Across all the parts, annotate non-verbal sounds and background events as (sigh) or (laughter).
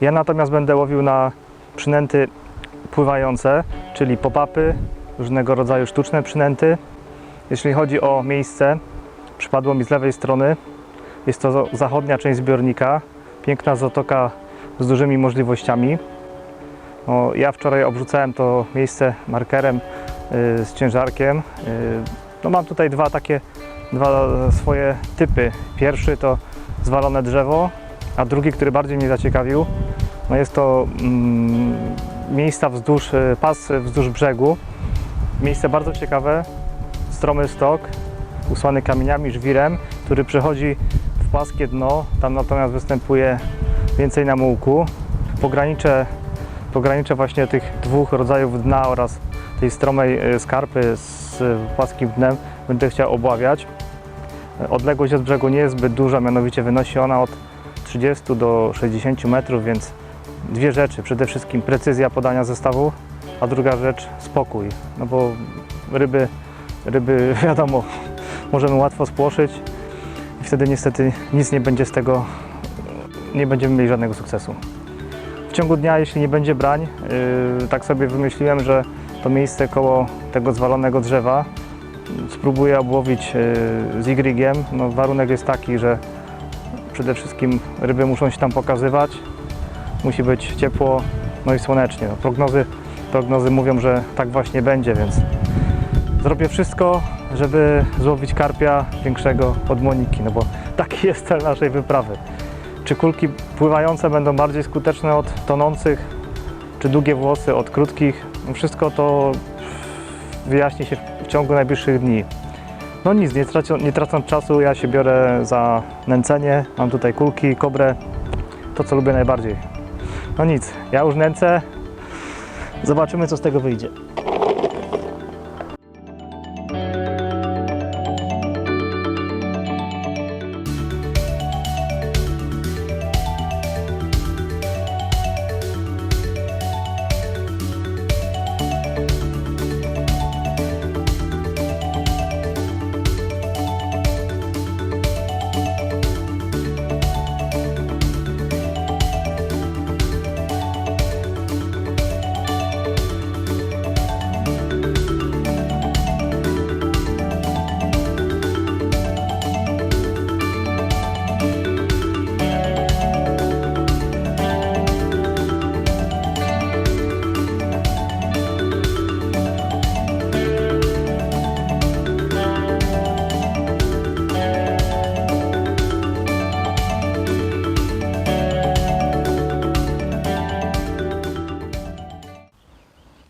Ja natomiast będę łowił na przynęty pływające, czyli pop-upy, różnego rodzaju sztuczne przynęty. Jeśli chodzi o miejsce, przypadło mi z lewej strony. Jest to zachodnia część zbiornika. Piękna zatoka z dużymi możliwościami. No, ja wczoraj obrzucałem to miejsce markerem y, z ciężarkiem. Y, no, mam tutaj dwa takie, dwa swoje typy. Pierwszy to zwalone drzewo, a drugi, który bardziej mnie zaciekawił, no jest to mm, miejsca wzdłuż, y, pas wzdłuż brzegu. Miejsce bardzo ciekawe, stromy stok, usłany kamieniami, żwirem, który przechodzi w płaskie dno. Tam natomiast występuje więcej namułku. Pogranicze, pogranicze właśnie tych dwóch rodzajów dna oraz tej stromej y, skarpy z y, płaskim dnem będę chciał obławiać. Odległość od brzegu nie jest zbyt duża, mianowicie wynosi ona od 30 do 60 metrów, więc dwie rzeczy. Przede wszystkim precyzja podania zestawu, a druga rzecz spokój. No bo ryby, ryby (laughs) wiadomo, możemy łatwo spłoszyć i wtedy niestety nic nie będzie z tego, nie będziemy mieli żadnego sukcesu. W ciągu dnia, jeśli nie będzie brań, yy, tak sobie wymyśliłem, że to miejsce koło tego zwalonego drzewa spróbuję obłowić yy, z Y. No, warunek jest taki, że przede wszystkim ryby muszą się tam pokazywać, musi być ciepło, no i słonecznie. No, prognozy, prognozy mówią, że tak właśnie będzie, więc zrobię wszystko, żeby złowić karpia większego od Moniki, no bo taki jest cel naszej wyprawy. Czy kulki pływające będą bardziej skuteczne od tonących, czy długie włosy od krótkich? No Wszystko to wyjaśni się w ciągu najbliższych dni. No nic, nie, traci, nie tracąc czasu, ja się biorę za nęcenie. Mam tutaj kulki, kobrę, to co lubię najbardziej. No nic, ja już nęcę. Zobaczymy, co z tego wyjdzie.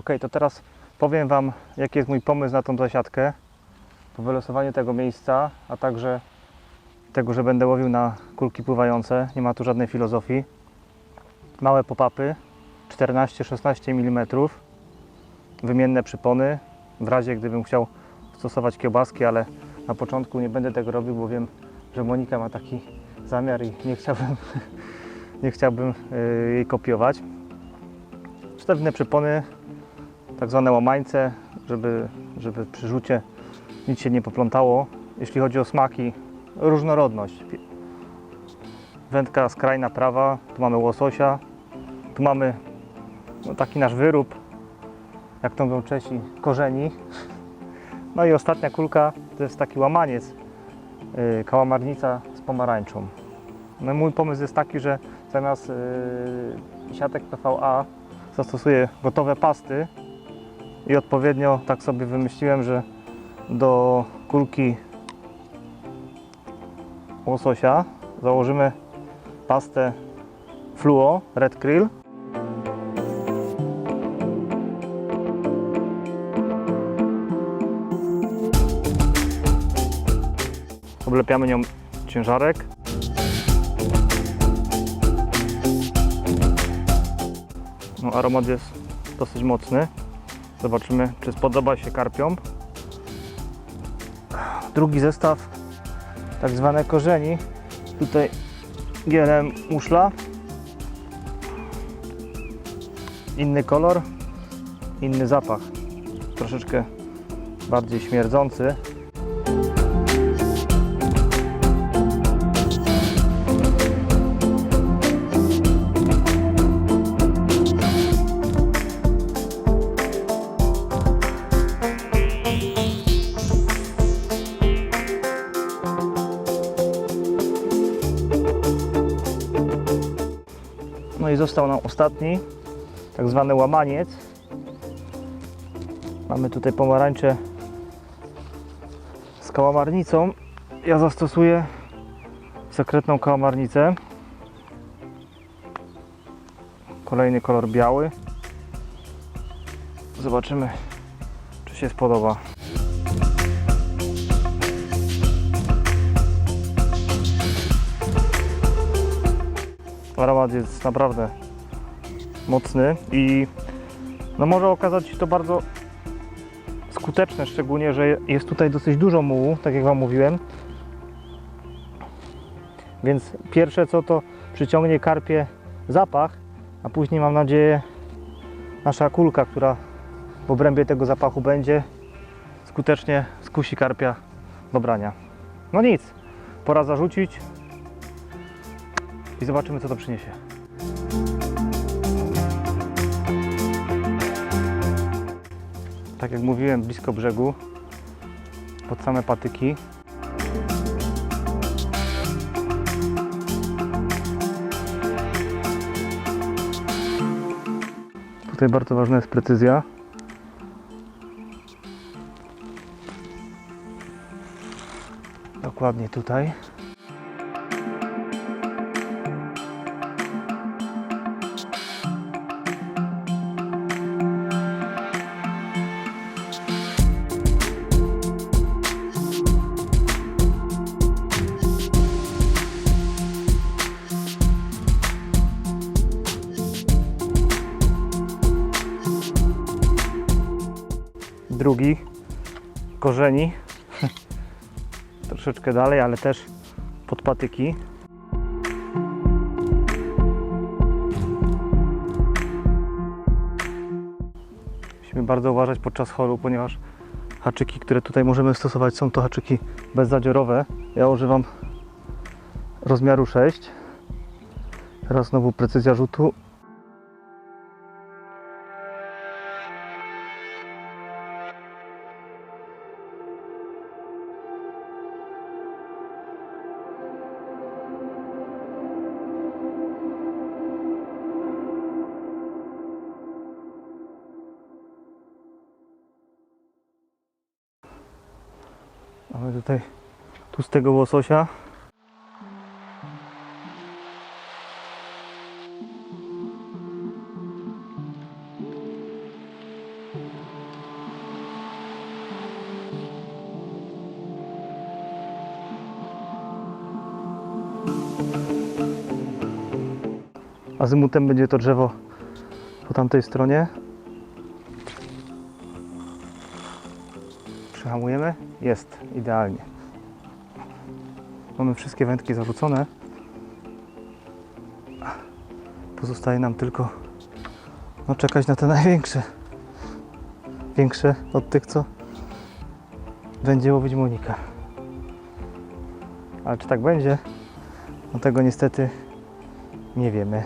Ok, to teraz powiem Wam, jaki jest mój pomysł na tą zasiadkę. Po wylosowaniu tego miejsca, a także tego, że będę łowił na kulki pływające. Nie ma tu żadnej filozofii. Małe pop-upy, 14-16 mm. Wymienne przypony, w razie gdybym chciał stosować kiełbaski, ale na początku nie będę tego robił, bo wiem, że Monika ma taki zamiar i nie chciałbym, (laughs) nie chciałbym yy, jej kopiować. Sztywne przypony, tak zwane łamańce, żeby, żeby przy rzucie nic się nie poplątało. Jeśli chodzi o smaki, różnorodność. Wędka skrajna prawa, tu mamy łososia, tu mamy no, taki nasz wyrób, jak to mówią Czesi, korzeni. (laughs) No i ostatnia kulka to jest taki łamaniec, yy, kałamarnica z pomarańczą. No mój pomysł jest taki, że zamiast yy, siatek PVA zastosuję gotowe pasty, i odpowiednio tak sobie wymyśliłem, że do kulki łososia założymy pastę fluo Red Krill. Oblepiamy nią ciężarek. No, aromat jest dosyć mocny. Zobaczymy, czy spodoba się karpiom. Drugi zestaw, tak zwane korzeni. Tutaj gelem muszla. Inny kolor, inny zapach. Troszeczkę bardziej śmierdzący. No i został nam ostatni, tak zwany łamaniec. Mamy tutaj pomarańcze z kałamarnicą. Ja zastosuję sekretną kałamarnicę. Kolejny kolor biały. Zobaczymy, czy się spodoba. Aromat jest naprawdę mocny i no może okazać się to bardzo skuteczne, szczególnie, że jest tutaj dosyć dużo mułu, tak jak Wam mówiłem. Więc pierwsze co to przyciągnie karpie zapach, a później mam nadzieję nasza kulka, która w obrębie tego zapachu będzie, skutecznie skusi karpia do brania. No nic, pora zarzucić i zobaczymy co to przyniesie. Tak jak mówiłem, blisko brzegu, pod same patyki. Tutaj bardzo ważna jest precyzja. Dokładnie tutaj. Drugi korzeni troszeczkę dalej, ale też pod patyki. Musimy bardzo uważać podczas holu, ponieważ haczyki, które tutaj możemy stosować, są to haczyki bezzadziorowe. Ja używam rozmiaru 6. Teraz znowu precyzja rzutu tutaj tłustego łososia. Azymutem będzie to drzewo po tamtej stronie. Przehamujemy. Jest, idealnie. Mamy wszystkie wędki zarzucone. Pozostaje nam tylko no, czekać na te (laughs) największe. Większe od tych, co będzie łowić Monika. Ale czy tak będzie? No tego niestety nie wiemy.